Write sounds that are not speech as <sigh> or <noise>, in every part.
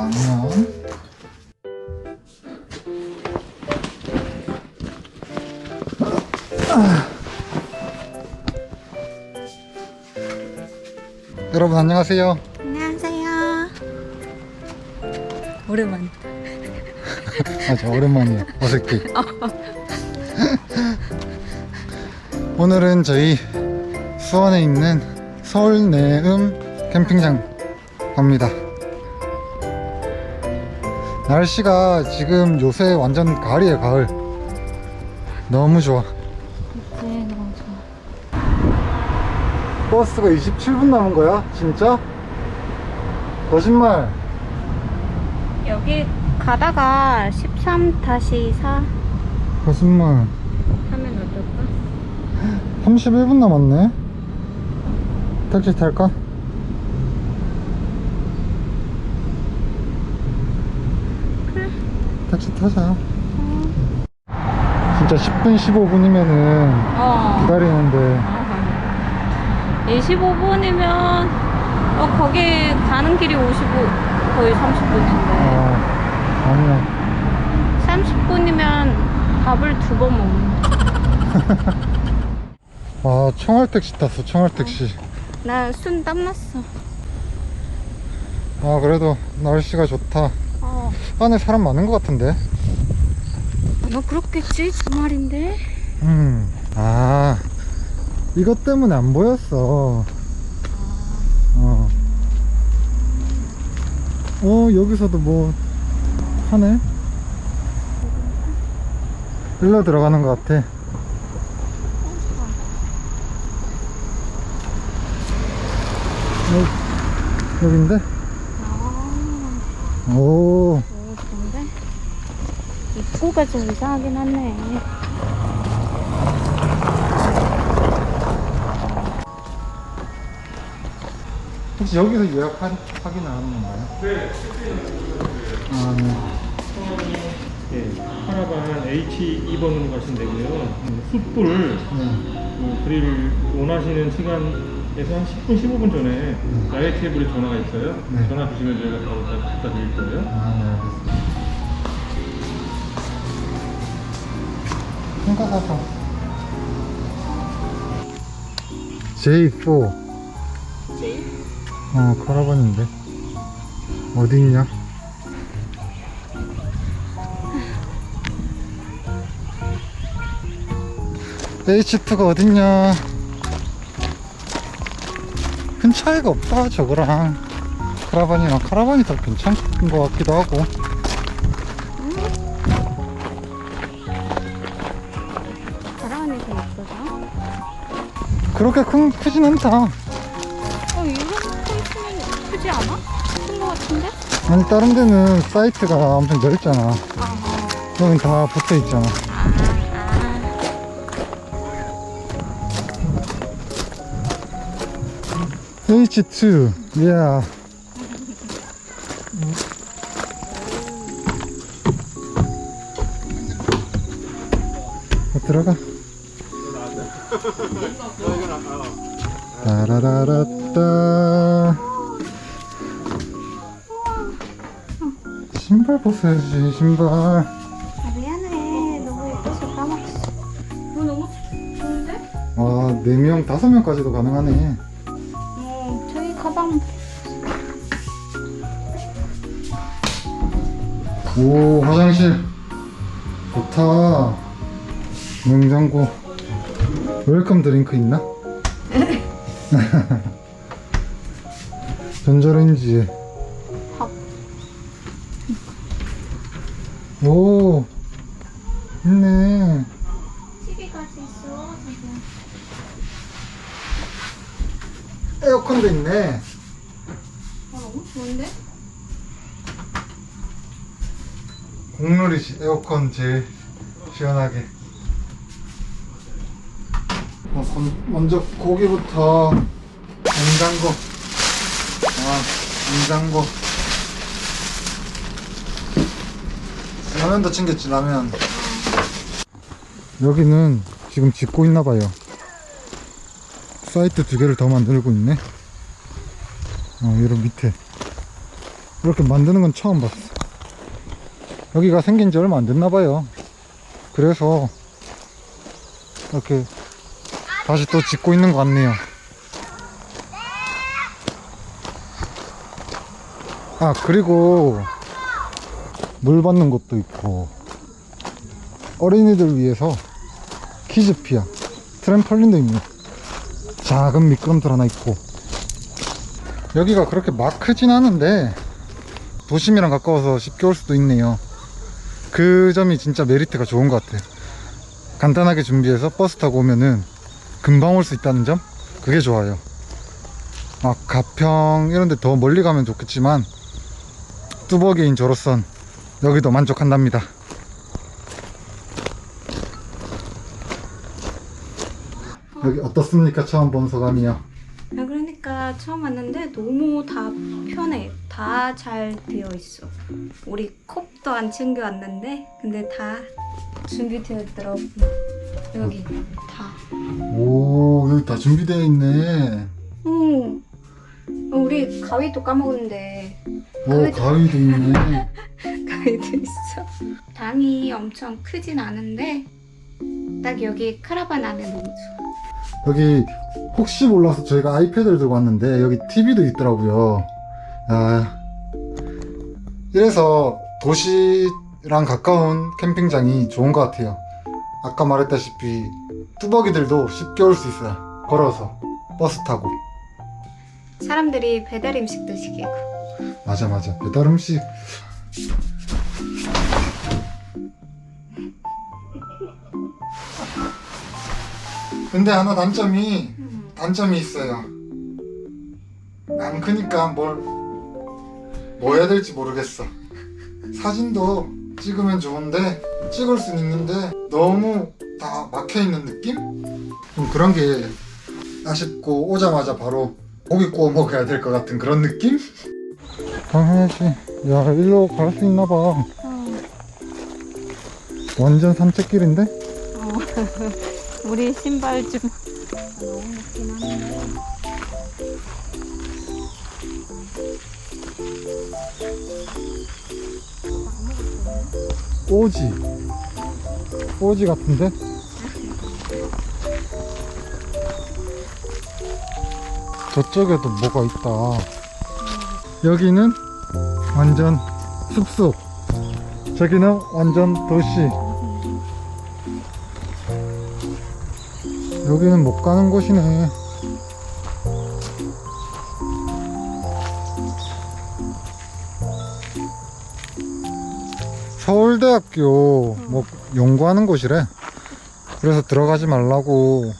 라면. 아. 여러분 안녕하세요. 안녕하세요. 오랜만. 아, 저 오랜만이에요. 어색해. <laughs> 오늘은 저희 수원에 있는 서울 내음 캠핑장 갑니다. 날씨가 지금 요새 완전 가을이에요, 가을. 너무 좋아. 네, 너무 좋아. 버스가 27분 남은 거야? 진짜? 거짓말. 여기 가다가 13-4 거짓말. 하면 어떨까? 31분 남았네. 택시 탈까? 그래. 택시 타자. 진짜 10분, 15분이면은 어. 기다리는데 25분이면 어, 거기 가는 길이 55 거의 30분인데 아, 아니야. 30분이면 밥을 두 번 먹는 <laughs> 아, 청월 택시 탔어, 청월 택시. 나순 땀났어 아, 그래도 날씨가 좋다. 어. 안에 사람 많은 것 같은데? 너 그렇겠지? 주말인데 음. 아, 이것 때문에 안 보였어. 어. 어, 여기서도 뭐, 하네? 일로 들어가는 것 같아. 여, 여긴데? 아, 오, 오 좋은데? 입구가 좀 이상하긴 하네 혹시 여기서 예약하기 나가는 건가요? 네, 아, 네. 예, 카라반 H2번으로 가시면 되고요. 음, 숯불 네. 그 그릴 원하시는 시간 에서 한 10분, 15분 전에 야외 테이블에 전화가 있어요. 네. 전화 주시면 저희가 바로 다 갖다 드릴 거예요. 아, 네, 알겠습니다. 한가 사서. J4. 어, 카라반인데. 어디 있냐? H2가 어딨냐? 큰 차이가 없다, 저거랑. 카라반이랑 카라반이 더 괜찮은 것 같기도 하고. 바람이 그렇게 큰, 크진 않다. 어 이런 거 있으면 크지 않아? 큰거 같은데? 아니, 다른 데는 사이트가 엄청 넓잖아. 아, 여긴 다 붙어 있잖아. H2, yeah. 어, 들어가. 따라라라따. 신발 벗어야지, 신발. 아 미안해 너무 예뻐서 까먹었어 뭐 너무 좋은데? 와, 4명, 5명까지도 가능하네. 가방 오, 화장실. 좋다. 냉장고. 웰컴 드링크 있나? <laughs> 전자레인지. 밥 오, 있네. TV까지 있어 에어컨도 있네. 아 너무 좋은데? 공놀이시 에어컨 제일 시원하게. 어, 건- 먼저 고기부터 냉장고. 아, 냉장고. 라면도 챙겼지 라면. 여기는 지금 짓고 있나 봐요. 사이트 두 개를 더 만들고 있네. 어, 여기 밑에. 이렇게 만드는 건 처음 봤어. 여기가 생긴 지 얼마 안 됐나 봐요. 그래서 이렇게 다시 또 짓고 있는 것 같네요. 아, 그리고 물 받는 곳도 있고 어린이들 위해서 키즈피아 트램펄린도 있네. 작은 미끄럼틀 하나 있고 여기가 그렇게 막 크진 않은데 도심이랑 가까워서 쉽게 올 수도 있네요 그 점이 진짜 메리트가 좋은 것 같아. 간단하게 준비해서 버스 타고 오면은 금방 올 수 있다는 점? 그게 좋아요. 막 가평 이런 데 더 멀리 가면 좋겠지만 뚜벅이인 저로선 여기도 만족한답니다. 여기 어떻습니까? 처음 본 소감이요? 아, 처음 왔는데 너무 다 편해. 다 잘 되어 있어. 우리 컵도 안 챙겨왔는데 근데 다 준비되어 있더라고. 여기 다. 오 여기 다 준비되어 있네 응. 어, 우리 가위도 까먹었는데 오 가위도- 가위도 있네 <laughs> 가위도 있어. 방이 엄청 크진 않은데 딱 여기 카라반 안에 좋아. 여기 혹시 몰라서 저희가 아이패드를 들고 왔는데 여기 TV도 있더라고요. 아, 이래서 도시랑 가까운 캠핑장이 좋은 것 같아요. 아까 말했다시피 뚜벅이들도 쉽게 올 수 있어요. 걸어서 버스 타고. 사람들이 배달 음식도 시키고. 맞아 맞아 배달 음식. 근데 하나 단점이 음. 단점이 있어요. 안 크니까 뭘, 뭐 해야 될지 모르겠어. 사진도 찍으면 좋은데, 찍을 수는 있는데, 너무 다 막혀 있는 느낌? 좀 그런 게 아쉽고, 오자마자 바로 고기 구워 먹어야 될 것 같은 그런 느낌? 당연하지. 야, 일로 갈 수 있나봐. 어. 완전 산책길인데? 어. <laughs> 우리 신발 좀 너무 높긴 한데. 오지. 오지 같은데? 저쪽에도 뭐가 있다. 여기는 완전 숲속. 저기는 완전 도시. 여기는 못 가는 곳이네. 서울대학교 뭐 연구하는 곳이래. 그래서 들어가지 말라고.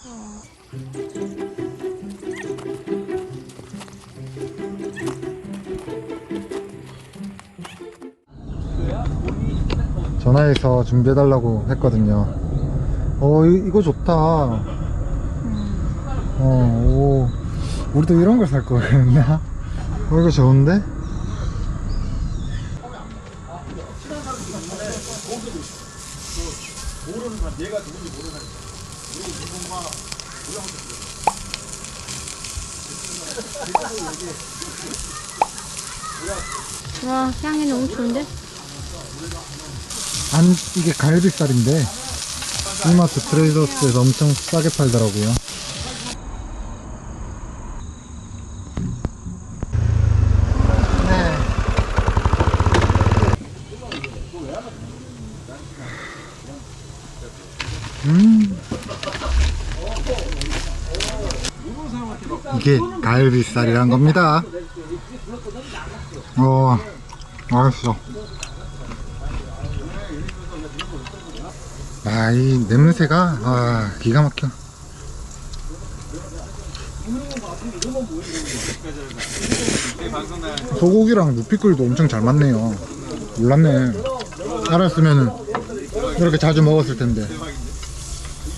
전화해서 준비해달라고 했거든요. 어, 이, 이거 좋다. 어, 오. 우리도 이런 걸살걸 그랬나? 어, 이거 좋은데? 와 향이 너무 좋은데? 안, 이게 갈비살인데, 이마트 트레이더스에서 엄청 싸게 팔더라고요. 네. 음. 이게 갈비살이란 겁니다. 어, 맛있어. 아, 이 냄새가, 아, 기가 막혀. 소고기랑 무피클도 엄청 잘 맞네요. 몰랐네. 알았으면은 이렇게 자주 먹었을 텐데.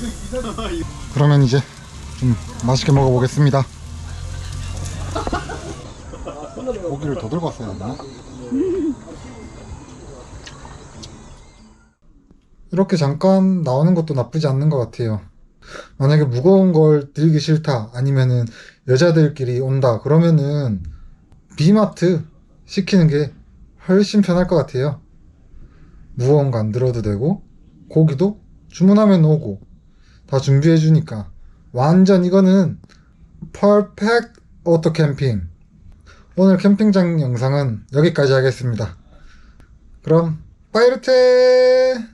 <laughs> 그러면 이제 좀 맛있게 먹어보겠습니다. 고기를 더 들고 왔어야 했나? 이렇게 잠깐 나오는 것도 나쁘지 않는 것 같아요. 만약에 무거운 걸 들기 싫다, 아니면은 여자들끼리 온다, 그러면은 비마트 시키는 게 훨씬 편할 것 같아요. 무거운 거 안 들어도 되고, 고기도 주문하면 오고, 다 준비해 주니까, 완전 이거는 퍼펙트 오토 캠핑. 오늘 캠핑장 영상은 여기까지 하겠습니다. 그럼, 빠이르테!